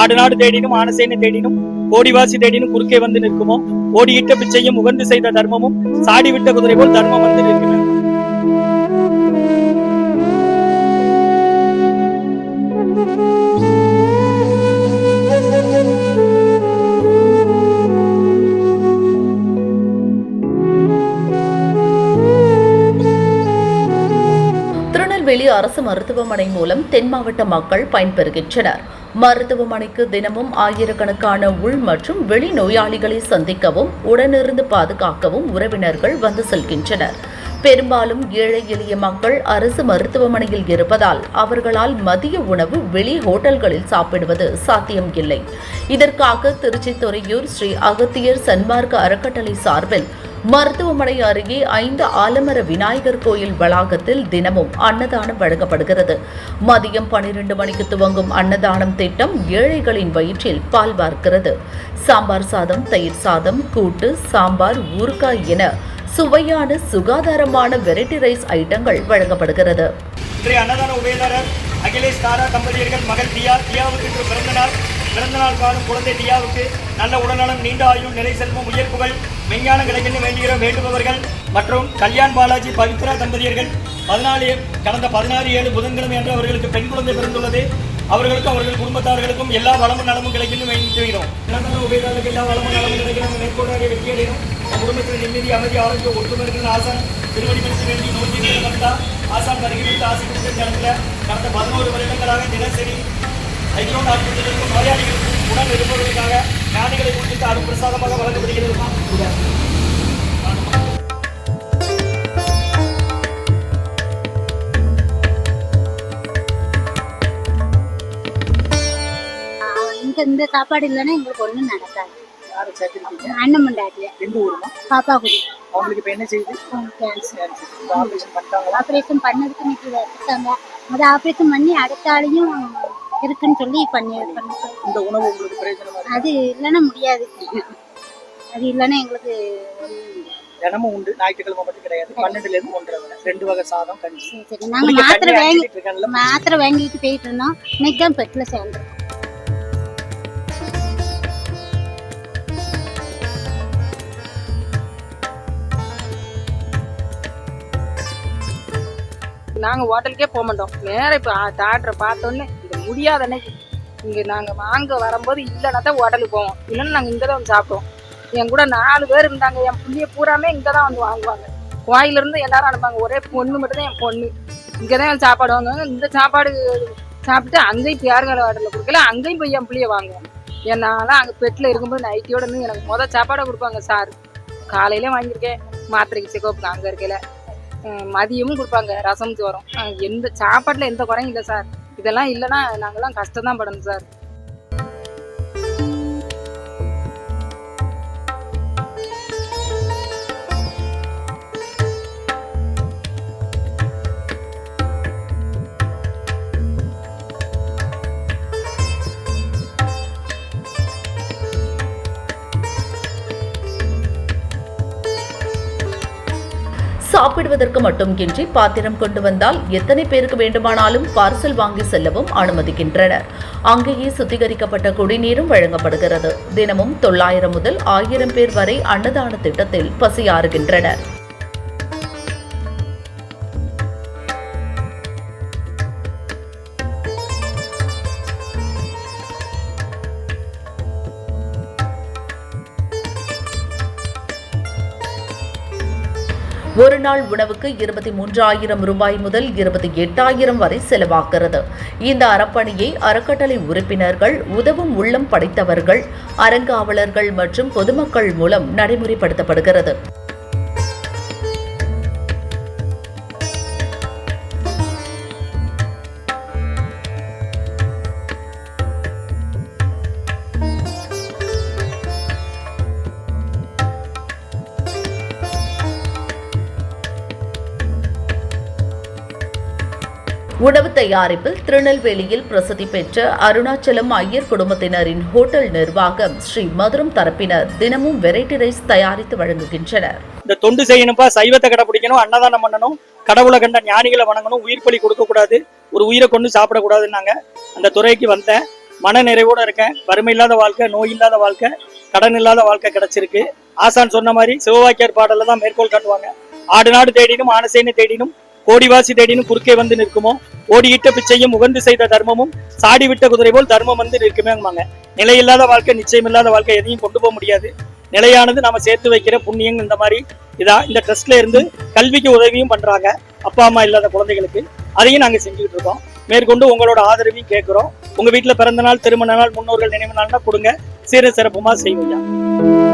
ஆடு நாடு தேடினும் ஆனசேனை தேடினும் கோடிவாசி தேடினும் குறுக்கே வந்து நிற்குமோ? ஓடியிட்ட பிச்சையும் உகந்து செய்த தர்மமும் சாடிவிட்ட குதிரை போல் தர்மம் வந்து நிற்குமே திருநெல்வேலி அரசு மருத்துவமனை மூலம் தென் மாவட்ட மக்கள் பயன்பெறுகின்றனர். மருத்துவமனைக்கு தினமும் ஆயிரக்கணக்கான உள் மற்றும் வெளி நோயாளிகளை சந்திக்கவும் உடனிருந்து பாதுகாக்கவும் உறவினர்கள் வந்து செல்கின்றனர். பெரும்பாலும் ஏழை எளிய மக்கள் அரசு மருத்துவமனையில் இருப்பதால் அவர்களால் மதிய உணவு வெளி ஹோட்டல்களில் சாப்பிடுவது சாத்தியம் இல்லை. இதற்காக திருச்சி துறையூர் ஸ்ரீ அகத்தியர் சன்மார்க்க அறக்கட்டளை சார்பில் மருத்துவமனை அருகே ஐந்து ஆலமர விநாயகர் கோயில் வளாகத்தில் தினமும் அன்னதானம் வழங்கப்படுகிறது. மதியம் பன்னிரண்டு மணிக்கு துவங்கும் அன்னதானம் திட்டம் ஏழைகளின் வயிற்றில் பால் வார்க்கிறது. சாம்பார் சாதம் தயிர் சாதம் கூட்டு சாம்பார் ஊறுகாய் என சுவையான சுகாதாரமான வெரைட்டி ரைஸ் ஐட்டங்கள் வழங்கப்படுகிறது. அன்னதான உபயதாரர் அகிலேஷ் தாரா தம்பதியர்கள் மகள் தியா தியாவுக்கு இன்று பிறந்த நாள். பிறந்த நாள் காணும் குழந்தை தியாவுக்கு நல்ல உடல்நலம் நீண்ட ஆயுள் நிலை செல்வம் உயர் புகழ் விஞ்ஞானம் கிடைக்கணும் வேண்டுகிற வேண்டுபவர்கள் மற்றும் கல்யாண் பாலாஜி பவித்ரா தம்பதியர்கள் பதினாலு கடந்த பதினாறு ஏழு புதன்கிழமை அன்று அவர்களுக்கு பெண் குழந்தை பிறந்துள்ளது. அவர்களுக்கும் அவர்கள் குடும்பத்தார்களுக்கும் எல்லா வளமும் நலமும் கிடைக்கணும் வேண்டுகிறோம். அன்னதான எல்லா வளமும் நலமும் கிடைக்கணும் மேற்கோடாக வெற்றியடையும் குடும்பத்தில் நிம்மதி அமைதி ஆரோக்கிய ஒற்றுமை இருக்கிற ஆசான் திருவடி பற்றி வேண்டி நோக்கி ஆசான் வருகிறது ஆசை கொடுத்த கடந்த பதினோரு வருடங்களாக தினசரி ஐக்கியம் ஆஸ்பத்திரிகளுக்கும் நோயாளிகளுக்கும் உடல் இருப்பவர்களுக்காக ஞானிகளை குறித்து அருள் பிரசாதமாக வழங்கப்படுகிறது. இந்த இந்த சாப்பாடு இல்லைன்னா எங்களுக்கு ஒன்றும் நடக்காது. அண்ணன் மண்டாட்டிய? எந்த ஊருமா பாப்பா குடி அவங்களுக்கு இப்போ என்ன செய்யுது ஆபரேஷன் பண்ணிட்டாங்களா? ஆப்ரேஷன் பண்ணதுக்கு இன்னைக்கு எடுத்தாங்க அது ஆப்ரேஷன் பண்ணி அடுத்த ஆளையும் இருக்குன்னு சொல்லி பண்ணி பண்ணி இந்த உணவு உங்களுக்கு அது இல்லைன்னா முடியாது. அது இல்லைன்னா எங்களுக்கு. தினமும் உண்டு ஞாயிற்றுக்கிழமை மட்டும் கிடையாது. பன்னெண்டுல இருந்து ஒன்றரை ரெண்டு வகை சாதம் கஞ்சி. சரி குடிக்க மாத்திரை வாங்கி மாத்திரை வாங்கிட்டு போயிட்டு இருந்தோம். இன்னைக்கு தான் பெட்டில் சேர்ந்தோம் நாங்கள் ஹோட்டலுக்கே போக மாட்டோம். நேரம் இப்போ டாக்டரை பார்த்தோன்னே முடியாத அன்னைக்கு இங்கே நாங்கள் வாங்க வரும்போது இல்லைன்னா தான் உடலுக்கு போவோம். இல்லைன்னா நாங்கள் இங்கே தான் வந்து சாப்பிடுவோம். என் கூட நாலு பேர் இருந்தாங்க. என் புள்ளிய பூராமே இங்கே தான் வந்து வாங்குவாங்க. கோயிலிருந்து எல்லாரும் அனுப்பாங்க ஒரே பொண்ணு மட்டும்தான் என் பொண்ணு. இங்கே தான் சாப்பாடு வாங்குவாங்க. இந்த சாப்பாடு சாப்பிட்டு அங்கேயும் பேருங்கால ஹோட்டலில் கொடுக்கல. அங்கேயும் போய் என் புள்ளிய வாங்குவோம். என்னால் அங்கே பெட்டில் இருக்கும்போது நைட்டியோட இருந்து எனக்கு மொதல் சாப்பாடை கொடுப்பாங்க சார் காலையிலே வாங்கியிருக்கேன். மாத்திரைக்கு செக்கப்புக்கு அங்கே இருக்கையில மதியமும் கொடுப்பாங்க. ரசம் சோறும். எந்த சாப்பாட்டில் எந்த குறையும் இல்லை சார் இதெல்லாம் இல்லைன்னா நாங்கெல்லாம் கஷ்டம் தான் படணும் சார். சாப்பிடுவதற்கு மட்டுமின்றி பாத்திரம் கொண்டு வந்தால் எத்தனை பேருக்கு வேண்டுமானாலும் பார்சல் வாங்கி செல்லவும் அனுமதிக்கின்றனர். அங்கேயே சுத்திகரிக்கப்பட்ட குடிநீரும் வழங்கப்படுகிறது. தினமும் தொள்ளாயிரம் முதல் ஆயிரம் பேர் வரை அன்னதான திட்டத்தில் பசியாறுகின்றனர். ஒரு நாள் உணவுக்கு இருபத்தி மூன்றாயிரம் ரூபாய் முதல் இருபத்தி எட்டாயிரம் வரை செலவாகிறது. இந்த அறப்பணியை அறக்கட்டளை உறுப்பினர்கள் உதவும் உள்ளம் படைத்தவர்கள் அறங்காவலர்கள் மற்றும் பொதுமக்கள் மூலம் நடைமுறைப்படுத்தப்படுகிறது. உணவு தயாரிப்பில் திருநெல்வேலியில் பிரசித்தி பெற்ற அருணாச்சலம் ஐயர் குடும்பத்தினரின் ஹோட்டல் நிர்வாகம் ஸ்ரீ மதுரம் தரப்பினர் தினமும் வெரைட்டி ரைஸ் தயாரித்து வழங்குகின்றனர். இந்த தொண்டு செய்யணும்ப்பா சைவத்தை கடைபிடிக்கணும் அன்னதானம் பண்ணணும் கடவுளை கண்ட ஞானிகளை வணங்கணும் உயிர் பலி கொடுக்க கூடாது ஒரு உயிரை கொண்டு சாப்பிடக்கூடாதுன்னாங்க. அந்த துறைக்கு வந்தேன். மன நிறைவோட இருக்கேன். வறுமை இல்லாத வாழ்க்கை நோய் இல்லாத வாழ்க்கை கடன் இல்லாத வாழ்க்கை கிடைச்சிருக்கு. ஆசான் சொன்ன மாதிரி சிவவாக்கியர் பாடல்ல தான் மேற்கோள் காட்டுவாங்க. ஆடு நாடு தேடினும் ஆனசேனை தேடினும் கோடிவாசி தேடினும் குறுக்கே வந்து நிற்குமோ? ஓடியிட்ட பிச்சையும் உகந்து செய்த தர்மமும் சாடி விட்ட குதிரை போல் தர்மம் வந்து நிற்குமேங்க நிலையில்லாத வாழ்க்கை நிச்சயம் இல்லாத வாழ்க்கை எதையும் கொண்டு போக முடியாது. நிலையானது நாம சேர்த்து வைக்கிற புண்ணியம் இந்த மாதிரி. இதா இந்த ட்ரஸ்ட்ல இருந்து கல்விக்கு உதவியும் பண்றாங்க அப்பா அம்மா இல்லாத குழந்தைகளுக்கு. அதையும் நாங்க செஞ்சுக்கிட்டு இருக்கோம். மேற்கொண்டு உங்களோட ஆதரவையும் கேட்கிறோம். உங்க வீட்டுல பிறந்த நாள் திருமண நாள் முன்னோர்கள் நினைவு நாள்னா கொடுங்க. சீர சிறப்புமா செய்வோம்